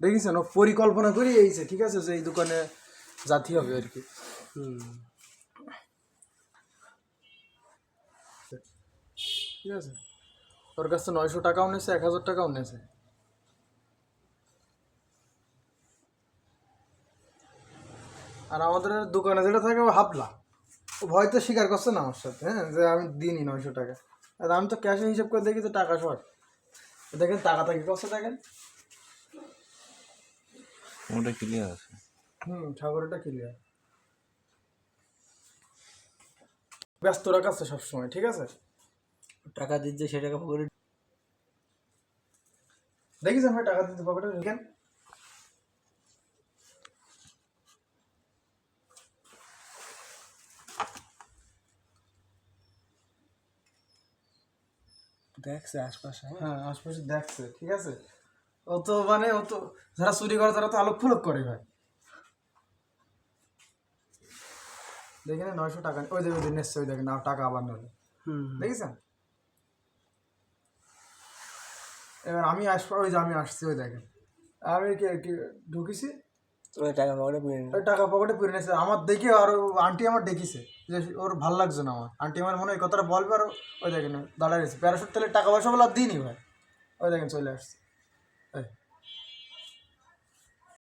দেখিছেন ও পরিকল্পনা করে এইছে ঠিক আছে যে এই দোকানে জাতি হবে আর কি। ঠিক আছে। ওর কাছে নয়শো টাকাও নিয়েছে এক হাজার টাকাও নিয়েছে আর আমাদের দোকানে যেটা থাকে ও হাবলা। ও ভয় তো স্বীকার করছে না আমার সাথে হ্যাঁ যে আমি দিইনি নয়শো টাকা। আর আমি তো ক্যাশে হিসেব করে দেখি তো টাকা শর্ট। দেখেন টাকা টাকি করছে দেখেন। ওটা ক্লিয়ার আছে। হুম ঠাকুরটা ক্লিয়ার ব্যস্ত রাখাচ্ছে সবসময় ঠিক আছে? টাকা দিচ্ছে সে টাকা পকেটে দেখিছেন ভাই টাকা দিতে পকেটে ঢুকেন দেখছে আশপাশে? হ্যাঁ আশপাশে দেখছে ঠিক আছে? ও তো মানে ও তো যারা চুরি করে তারা তো আলোক ফুলক করে ভাই। দেখেন নয়শো টাকা ওই দেখে ওই ওই দেখেন আর টাকা আবার নলে হুম। দেখেছেন? এবার আমি আসব ওই যে আমি আসছি ওই দেখেন। আমি ঢুকিছি। ওই টাকা পকেটে পুড়ে ওই টাকা পকেটে পুরে নিয়েছে আমার দেখে আর আন্টি আমার ডেকেছে যে ওর ভালো লাগছে না আমার। আন্টি আমার মনে হয় কথাটা বলবে আর ওই দেখেন দাঁড়ায় রয়েছে। প্যারাশুট তেলে টাকা পয়সা বলে আর দিইনি ভাই। ওই দেখেন চলে আসছে। এই